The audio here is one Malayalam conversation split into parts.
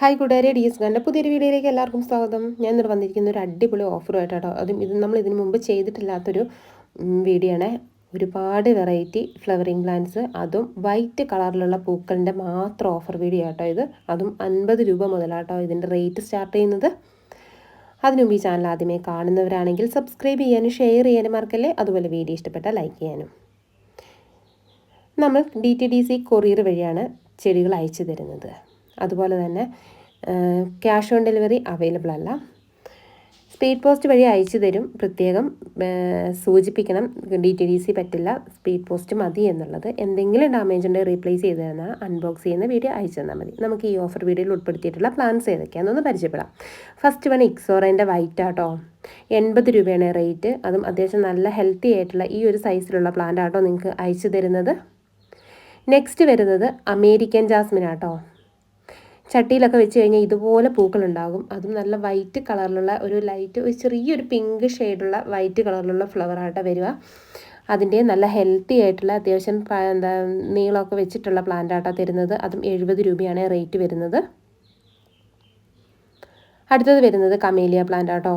ഹായ് കൂട്ടുകാരെ ഡി എസ് ഗാന്റെ പുതിയൊരു വീഡിയോയിലേക്ക് എല്ലാവർക്കും സ്വാഗതം. ഞാൻ ഇന്ന് വന്നിരിക്കുന്ന ഒരു അടിപൊളി ഓഫറുമായിട്ടോ അതും ഇത് നമ്മൾ ഇതിനു മുമ്പ് ചെയ്തിട്ടില്ലാത്തൊരു വീഡിയോ ആണ് ഒരുപാട് വെറൈറ്റി ഫ്ലവറിങ് പ്ലാന്റ്സ് അതും വൈറ്റ് കളറിലുള്ള പൂക്കളിന്റെ മാത്രം ഓഫർ വീഡിയോ ആട്ടോ ഇത്. അതും അൻപത് രൂപ മുതലാട്ടോ ഇതിന്റെ റേറ്റ് സ്റ്റാർട്ട് ചെയ്യുന്നത്. അതിനുമുമ്പ് ഈ ചാനൽ ആദ്യമേ കാണുന്നവരാണെങ്കിൽ സബ്സ്ക്രൈബ് ചെയ്യാനും ഷെയർ ചെയ്യാനും മറക്കല്ലേ? അതുപോലെ വീഡിയോ ഇഷ്ടപ്പെട്ട ലൈക്ക് ചെയ്യാനും. നമ്മൾ D T D C courier വഴിയാണ് ചെടികൾ അയച്ചു തരുന്നത്. അതുപോലെ തന്നെ ക്യാഷ് ഓൺ ഡെലിവറി അവൈലബിൾ അല്ല. സ്പീഡ് പോസ്റ്റ് വഴി അയച്ചു തരും. പ്രത്യേകം സൂചിപ്പിക്കണം. ഡി ടി ഡി സി പറ്റില്ല. സ്പീഡ് പോസ്റ്റ് മതി എന്നുള്ളത്. എന്തെങ്കിലും ഡാമേജ് ഉണ്ടെങ്കിൽ റീപ്ലേസ് ചെയ്ത് തന്നാൽ അൺബോക്സ് ചെയ്യുന്ന വീഡിയോ അയച്ചു തന്നാൽ മതി. നമുക്ക് ഈ ഓഫർ വീഡിയോയിൽ ഉൾപ്പെടുത്തിയിട്ടുള്ള പ്ലാൻസ് ഏതൊക്കെയാണെന്നൊന്ന് പരിചയപ്പെടാം. ഫസ്റ്റ് വൺ ഇക്സോറേന്റെ വൈറ്റ് ആട്ടോ. എൺപത് രൂപയാണ് റേറ്റ് അതും അത്യാവശ്യം നല്ല ഹെൽത്തി ആയിട്ടുള്ള ഈ ഒരു സൈസിലുള്ള പ്ലാന്റ് ആട്ടോ നിങ്ങൾക്ക് അയച്ചു തരുന്നത്. നെക്സ്റ്റ് വരുന്നത് അമേരിക്കൻ ജാസ്മിൻ ആട്ടോ. ചട്ടിയിലൊക്കെ വെച്ച് കഴിഞ്ഞാൽ ഇതുപോലെ പൂക്കളുണ്ടാകും. അതും നല്ല വൈറ്റ് കളറിലുള്ള ഒരു ലൈറ്റ് ഒരു ചെറിയൊരു പിങ്ക് ഷെയ്ഡുള്ള വൈറ്റ് കളറിലുള്ള ഫ്ലവറായിട്ട് വരിക. അതിന്റെ നല്ല ഹെൽത്തി ആയിട്ടുള്ള അത്യാവശ്യം എന്താ നീളമൊക്കെ വെച്ചിട്ടുള്ള പ്ലാന്റ് ആട്ടോ തരുന്നത്. അതും എഴുപത് രൂപയാണ് റേറ്റ് വരുന്നത്. അടുത്തത് വരുന്നത് കമേലിയ പ്ലാന്റ് ആട്ടോ.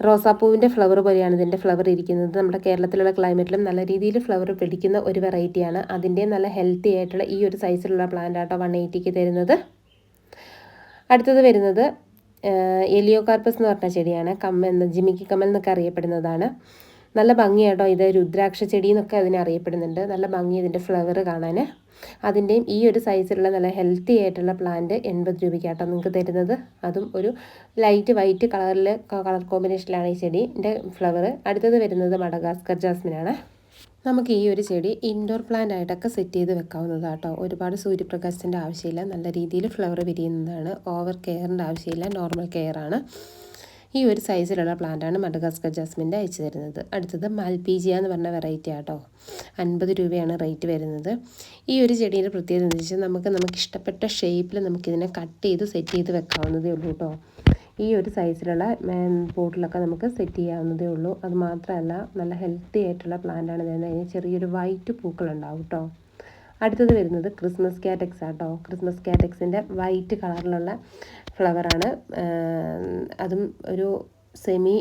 റോസാപ്പൂവിന്റെ ഫ്ലവർ പോലെയാണ് ഇതിന്റെ ഫ്ലവർ ഇരിക്കുന്നത്. നമ്മുടെ കേരളത്തിലുള്ള ക്ലൈമറ്റിലും നല്ല രീതിയിൽ ഫ്ലവർ പിടിക്കുന്ന ഒരു വെറൈറ്റിയാണ് അതിന്റെ നല്ല ഹെൽത്തി ആയിട്ടുള്ള ഈ ഒരു സൈസിലുള്ള പ്ലാന്റ് ആട്ടോ വൺ എയ്റ്റിക്ക് തരുന്നത്. അടുത്തത് വരുന്നത് എലിയോ കാർപ്പസ് എന്ന് പറഞ്ഞ ചെടിയാണ്. കമ്മ എന്ന ജിമിക്കി കമ്മൽ എന്നൊക്കെ അറിയപ്പെടുന്നതാണ്. നല്ല ഭംഗിയാട്ടോ ഇത്. രുദ്രാക്ഷ ചെടി എന്നൊക്കെ അതിനെ അറിയപ്പെടുന്നുണ്ട്. നല്ല ഭംഗി ഇതിന്റെ ഫ്ലവർ കാണാൻ അതിന്റെയും ഈ ഒരു സൈസിലുള്ള നല്ല ഹെൽത്തി ആയിട്ടുള്ള പ്ലാന്റ് എൺപത് രൂപയ്ക്കാട്ടോ നിങ്ങൾക്ക് തരുന്നത്. അതും ഒരു ലൈറ്റ് വൈറ്റ് കളറിൽ കളർ കോമ്പിനേഷനിലാണ് ഈ ചെടിന്റെ ഫ്ലവർ അടുത്തത് വരുന്നത് മഡഗാസ്കർ ജാസ്മിനാണ്. നമുക്ക് ഈ ഒരു ചെടി ഇൻഡോർ പ്ലാന്റ് ആയിട്ടൊക്കെ സെറ്റ് ചെയ്ത് വെക്കാവുന്നതാട്ടോ. ഒരുപാട് സൂര്യപ്രകാശത്തിന്റെ ആവശ്യമില്ല. നല്ല രീതിയിൽ ഫ്ലവർ വിരിയുന്നതാണ്. ഓവർ കെയറിന്റെ ആവശ്യമില്ല. നോർമൽ കെയർ ആണ്. ഈ ഒരു സൈസിലുള്ള പ്ലാന്റാണ് മഡഗാസ്കർ ജാസ്മിന്റെ അയച്ചു തരുന്നത്. അടുത്തത് മാൽപീജിയ എന്ന് പറഞ്ഞ വെറൈറ്റി ആട്ടോ. അൻപത് രൂപയാണ് റേറ്റ് വരുന്നത്. ഈ ഒരു ചെടിയുടെ പ്രത്യേകത എന്ന് വെച്ചാൽ നമുക്ക് നമുക്ക് ഇഷ്ടപ്പെട്ട ഷേപ്പിൽ നമുക്കിതിനെ കട്ട് ചെയ്ത് സെറ്റ് ചെയ്ത് വെക്കാവുന്നതേ ഉള്ളൂ കേട്ടോ ഈ ഒരു സൈസിലുള്ള പോട്ടിലൊക്കെ നമുക്ക് സെറ്റ് ചെയ്യാവുന്നതേ ഉള്ളൂ. അത് മാത്രമല്ല നല്ല ഹെൽത്തി ആയിട്ടുള്ള പ്ലാന്റാണ് വരുന്നത് അതിന് ചെറിയൊരു വൈറ്റ് പൂക്കളുണ്ടാവും കേട്ടോ അടുത്തത് വരുന്നത് ക്രിസ്മസ് കാറ്റക്സ് ആട്ടോ. ക്രിസ്മസ് കാറ്റക്സിന്റെ വൈറ്റ് കളറിലുള്ള ഫ്ലവറാണ് അതും ഒരു സെമി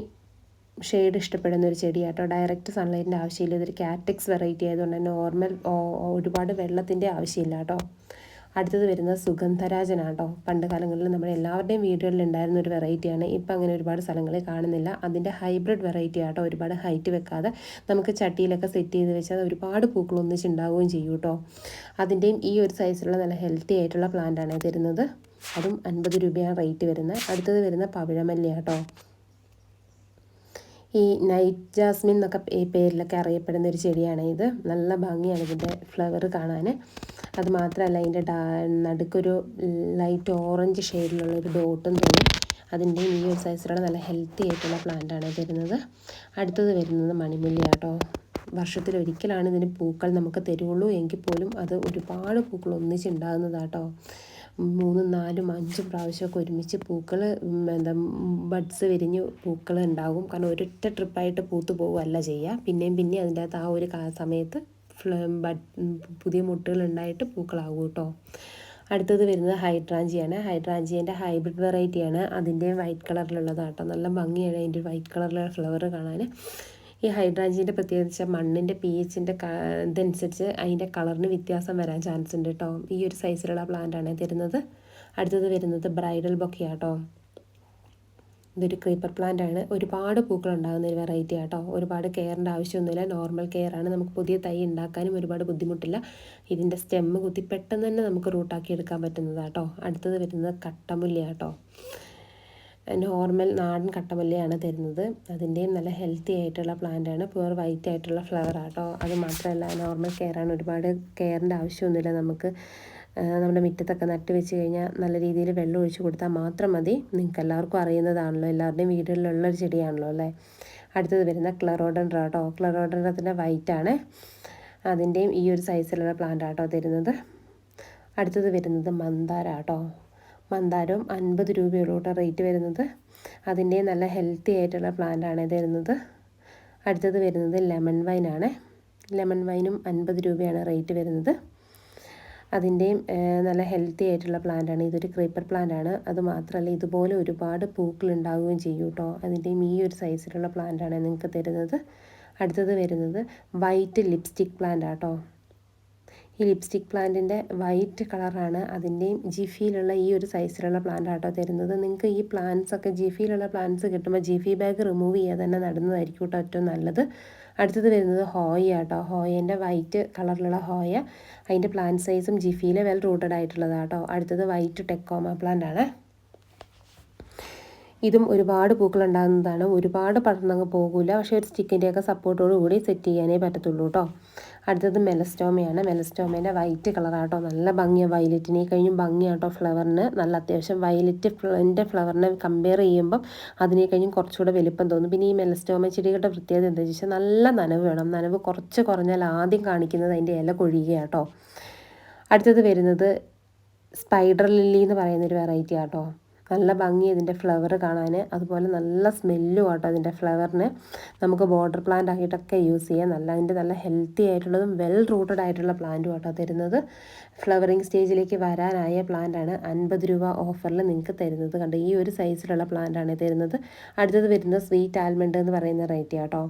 ഷെയ്ഡ് ഇഷ്ടപ്പെടുന്ന ഒരു ചെടിയാട്ടോ. ഡയറക്റ്റ് സൺലൈറ്റിന്റെ ആവശ്യമില്ല. ഇതൊരു കാറ്റക്സ് വെറൈറ്റി ആയതുകൊണ്ട് തന്നെ നോർമൽ ഒരുപാട് വെള്ളത്തിന്റെ ആവശ്യമില്ല കേട്ടോ അടുത്തത് വരുന്നത് സുഗന്ധരാജനാട്ടോ. പണ്ട് കാലങ്ങളിൽ നമ്മുടെ എല്ലാവരുടെയും വീടുകളിൽ ഉണ്ടായിരുന്ന ഒരു വെറൈറ്റിയാണ് ഇപ്പം അങ്ങനെ ഒരുപാട് സ്ഥലങ്ങളിൽ കാണുന്നില്ല. അതിന്റെ ഹൈബ്രിഡ് വെറൈറ്റി ആട്ടോ. ഒരുപാട് ഹൈറ്റ് വെക്കാതെ നമുക്ക് ചട്ടിയിലൊക്കെ സെറ്റ് ചെയ്ത് വെച്ചാൽ ഒരുപാട് പൂക്കൾ ഒന്നിച്ചുണ്ടാവുകയും ചെയ്യും കേട്ടോ അതിന്റെയും ഈ ഒരു സൈസിലുള്ള നല്ല ഹെൽത്തി ആയിട്ടുള്ള പ്ലാന്റ് പ്ലാന്റാണ് തരുന്നത് അതും അൻപത് രൂപയാണ് റേറ്റ് വരുന്നത്. അടുത്തത് വരുന്ന പവിഴമല്ലി കേട്ടോ ഈ നൈറ്റ് ജാസ്മിൻ എന്നൊക്കെ പേരിലൊക്കെ അറിയപ്പെടുന്ന ഒരു ചെടിയാണ് ഇത്. നല്ല ഭംഗിയാണ് ഇതിന്റെ ഫ്ലവർ കാണാൻ. അത് മാത്രമല്ല അതിന്റെ നടുക്കൊരു ലൈറ്റ് ഓറഞ്ച് ഷെയ്ഡിലുള്ള ഒരു ഡോട്ടും തോന്നും അതിന്റെ ഈ ഒരു സൈസിലുള്ള നല്ല ഹെൽത്തി ആയിട്ടുള്ള പ്ലാന്റാണ് തരുന്നത്. അടുത്തത് വരുന്നത് മണിമുല്ല കേട്ടോ വർഷത്തിൽ ഒരിക്കലാണ് ഇതിന് പൂക്കൾ നമുക്ക് തരുള്ളൂ എങ്കിൽ പോലും അത് ഒരുപാട് പൂക്കൾ ഒന്നിച്ചുണ്ടാകുന്നതാട്ടോ മൂന്നും നാലും അഞ്ചും പ്രാവശ്യമൊക്കെ ഒരുമിച്ച് പൂക്കൾ എന്താ ബഡ്സ് വിരിഞ്ഞ് പൂക്കൾ ഉണ്ടാകും. കാരണം ഒരൊറ്റ ട്രിപ്പായിട്ട് പൂത്ത് പോവുകയല്ല ചെയ്യുക. പിന്നെയും പിന്നെയും അതിന്റെ അകത്ത് ആ ഒരു സമയത്ത് പുതിയ മുട്ടുകൾ ഉണ്ടായിട്ട് പൂക്കളാകും കേട്ടോ. അടുത്തത് വരുന്നത് ഹൈഡ്രാഞ്ചിയാണ്. ഹൈഡ്രാഞ്ചിയന്റെ ഹൈബ്രിഡ് വെറൈറ്റിയാണ് അതിന്റെ വൈറ്റ് കളറിലുള്ളതാട്ടോ നല്ല ഭംഗിയാണ് അതിന്റെ വൈറ്റ് കളറിലുള്ള ഫ്ലവർ കാണാൻ. ഈ ഹൈഡ്രാഞ്ചിന്റെ പ്രത്യേകത വെച്ചാൽ മണ്ണിന്റെ പി എച്ചിന്റെ ഇതനുസരിച്ച് അതിന്റെ കളറിന് വ്യത്യാസം വരാൻ ചാൻസ് ഉണ്ട് കേട്ടോ. ഈ ഒരു സൈസിലുള്ള പ്ലാന്റാണ് തരുന്നത്. അടുത്തത് വരുന്നത് ബ്രൈഡൽ ബൊക്കെയാട്ടോ ഇതൊരു ക്രീപ്പർ പ്ലാന്റ് ആണ്. ഒരുപാട് പൂക്കൾ ഉണ്ടാകുന്ന ഒരു വെറൈറ്റി ആട്ടോ. ഒരുപാട് കെയറിന്റെ ആവശ്യമൊന്നുമില്ല. നോർമൽ കെയർ ആണ്. നമുക്ക് പുതിയ തൈ ഉണ്ടാക്കാനും ഒരുപാട് ബുദ്ധിമുട്ടില്ല. ഇതിന്റെ സ്റ്റെമ്മ് കുത്തി പെട്ടെന്ന് തന്നെ നമുക്ക് റൂട്ടാക്കി എടുക്കാൻ പറ്റുന്നതാട്ടോ. അടുത്തത് വരുന്നത് കട്ടമുല്ലയാട്ടോ നോർമൽ നാടൻ കട്ടമല്ലയാണ് തരുന്നത്. അതിന്റെയും നല്ല ഹെൽത്തി ആയിട്ടുള്ള പ്ലാന്റ് ആണ്. പ്യുവർ വൈറ്റ് ആയിട്ടുള്ള ഫ്ലവർ ആട്ടോ. അത് മാത്രമല്ല നോർമൽ കെയർ ആണ്. ഒരുപാട് കെയറിന്റെ ആവശ്യമൊന്നുമില്ല നമുക്ക്. നമ്മുടെ മുറ്റത്തൊക്കെ നട്ട് വെച്ച് കഴിഞ്ഞാൽ നല്ല രീതിയിൽ വെള്ളം ഒഴിച്ച് കൊടുത്താൽ മാത്രം മതി. നിങ്ങൾക്ക് എല്ലാവർക്കും അറിയുന്നതാണല്ലോ എല്ലാവരുടെയും വീടുകളിലുള്ള ഒരു ചെടിയാണല്ലോ അല്ലേ? അടുത്തത് വരുന്ന ക്ലറോഡൻഡ്ര കേട്ടോ. ക്ലറോഡൻഡ്രത്തിന്റെ ആണ് അതിന്റെയും ഈ ഒരു സൈസിലുള്ള പ്ലാന്റ് ആട്ടോ തരുന്നത്. അടുത്തത് വരുന്നത് മന്ദാര കേട്ടോ. മന്ദാരവും അൻപത് രൂപയുള്ളൂ റേറ്റ് വരുന്നത്. അതിന്റെ നല്ല ഹെൽത്തി ആയിട്ടുള്ള പ്ലാന്റ് ആണ് തരുന്നത്. അടുത്തത് വരുന്നത് ലെമൺ വൈനാണ് ലെമൺ വൈനും അൻപത് രൂപയാണ് റേറ്റ് വരുന്നത്. അതിന്റെയും നല്ല ഹെൽത്തി ആയിട്ടുള്ള പ്ലാന്റാണ് ഇതൊരു ക്രീപ്പർ പ്ലാന്റാണ് അത് മാത്രമല്ല ഇതുപോലെ ഒരുപാട് പൂക്കൾ ഉണ്ടാവുകയും ചെയ്യും കേട്ടോ. അതിന്റെയും ഈ ഒരു സൈസിലുള്ള പ്ലാന്റാണ് നിങ്ങൾക്ക് തരുന്നത്. അടുത്തത് വരുന്നത് വൈറ്റ് ലിപ്സ്റ്റിക് പ്ലാന്റ് ആട്ടോ ഈ ലിപ്സ്റ്റിക് പ്ലാന്റിന്റെ വൈറ്റ് കളറാണ് അതിന്റെയും ജിഫിയിലുള്ള ഈ ഒരു സൈസിലുള്ള പ്ലാന്റ് ആട്ടോ തരുന്നത്. നിങ്ങൾക്ക് ഈ പ്ലാന്റ്സ് ഒക്കെ ജിഫിയിലുള്ള പ്ലാന്റ്സ് കിട്ടുമ്പോൾ ജിഫി ബാഗ് റിമൂവ് ചെയ്യാതെ തന്നെ നടുന്നതായിരിക്കും കേട്ടോ ഏറ്റവും നല്ലത്. അടുത്തത് വരുന്നത് ഹോയ ആട്ടോ. ഹോയേന്റെ വൈറ്റ് കളറിലുള്ള ഹോയ അതിന്റെ പ്ലാന്റ് സൈസും ജിഫിയിലെ വെൽ റൂട്ടഡ് ആയിട്ടുള്ളതാട്ടോ അടുത്തത് വൈറ്റ് ടെക്കോമ പ്ലാന്റ് ആണ്. ഇതും ഒരുപാട് പൂക്കൾ ഉണ്ടാകുന്നതാണ്. ഒരുപാട് പടർന്നങ്ങ് പോകില്ല പക്ഷേ ഒരു സ്റ്റിക്കിന്റെയൊക്കെ സപ്പോർട്ടോട് കൂടി സെറ്റ് ചെയ്യാനേ പറ്റത്തുള്ളൂ കേട്ടോ അടുത്തത് മെലസ്റ്റോമയാണ്. മെലസ്റ്റോമേന്റെ വൈറ്റ് കളറാട്ടോ നല്ല ഭംഗിയാണ് വയലറ്റിനെ കഴിഞ്ഞും ഭംഗിയാട്ടോ ഫ്ലവറിന് നല്ല അത്യാവശ്യം വയലറ്റ് എന്റെ ഫ്ലവറിനെ കമ്പയർ ചെയ്യുമ്പം അതിനെ കഴിഞ്ഞും കുറച്ചുകൂടെ വലിപ്പം തോന്നും. പിന്നെ ഈ മെലസ്റ്റോമ ചെടികളുടെ പ്രത്യേകത എന്താ വെച്ചാൽ നല്ല നനവ് വേണം. നനവ് കുറച്ച് കുറഞ്ഞാൽ ആദ്യം കാണിക്കുന്നത് അതിന്റെ ഇല കൊഴിയുകയാട്ടോ. അടുത്തത് വരുന്നത് സ്പൈഡർ ലില്ലി എന്ന് പറയുന്നൊരു വെറൈറ്റി ആട്ടോ. നല്ല ഭംഗി ഇതിന്റെ ഫ്ലവർ കാണാൻ അതുപോലെ നല്ല സ്മെല്ലും ആട്ടോ അതിന്റെ ഫ്ലവറിന് നമുക്ക് ബോർഡർ പ്ലാന്റ് ആയിട്ടൊക്കെ യൂസ് ചെയ്യാം. നല്ല അതിന്റെ നല്ല ഹെൽത്തി ആയിട്ടുള്ളതും വെൽ റൂട്ടഡ് ആയിട്ടുള്ള പ്ലാന്റും ആട്ടോ തരുന്നത്. ഫ്ലവറിങ് സ്റ്റേജിലേക്ക് വരാനായ പ്ലാന്റാണ് അൻപത് രൂപ ഓഫറിൽ നിങ്ങൾക്ക് തരുന്നത്. കണ്ട് ഈ ഒരു സൈസിലുള്ള പ്ലാന്റാണ് തരുന്നത്. അടുത്തത് വരുന്നത് സ്വീറ്റ് ആൽമണ്ട് എന്ന് പറയുന്ന റേറ്റ് ആട്ടോ.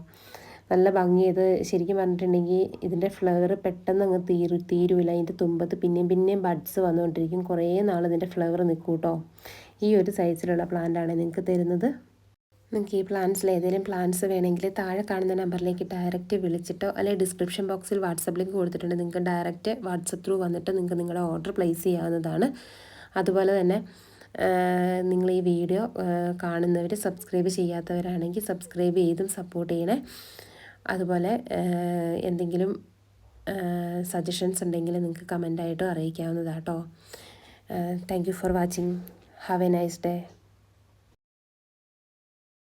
നല്ല ഭംഗി ഇത് ശരിക്കും പറഞ്ഞിട്ടുണ്ടെങ്കിൽ ഇതിന്റെ ഫ്ലവർ പെട്ടെന്ന് അങ്ങ് തീരു തീരുവില്ല അതിന്റെ തുമ്പത്ത് പിന്നെയും പിന്നെയും ബഡ്സ് വന്നുകൊണ്ടിരിക്കും. കുറേ നാൾ ഇതിന്റെ ഫ്ലവർ നിൽക്കൂട്ടോ. കേട്ടോ ഈ ഒരു സൈസിലുള്ള പ്ലാന്റാണ് നിങ്ങൾക്ക് തരുന്നത്. നിങ്ങൾക്ക് ഈ പ്ലാന്റ്സിൽ ഏതെങ്കിലും പ്ലാന്റ്സ് വേണമെങ്കിൽ താഴെ കാണുന്ന നമ്പറിലേക്ക് ഡയറക്റ്റ് വിളിച്ചിട്ടോ അല്ലെങ്കിൽ ഡിസ്ക്രിപ്ഷൻ ബോക്സിൽ വാട്സപ്പ് ലിങ്ക് കൊടുത്തിട്ടുണ്ട്. നിങ്ങൾക്ക് ഡയറക്റ്റ് വാട്സപ്പ് ത്രൂ വന്നിട്ട് നിങ്ങൾക്ക് നിങ്ങളുടെ ഓർഡർ പ്ലേസ് ചെയ്യാവുന്നതാണ്. അതുപോലെ തന്നെ നിങ്ങൾ ഈ വീഡിയോ കാണുന്നവർ സബ്സ്ക്രൈബ് ചെയ്യാത്തവരാണെങ്കിൽ സബ്സ്ക്രൈബ് ചെയ്തും സപ്പോർട്ട് ചെയ്യണേ. അതുപോലെ എന്തെങ്കിലും സജഷൻസ് ഉണ്ടെങ്കിൽ നിങ്ങൾക്ക് കമന്റായിട്ടും അറിയിക്കാവുന്നതാട്ടോ. Thank you for watching Have a nice day.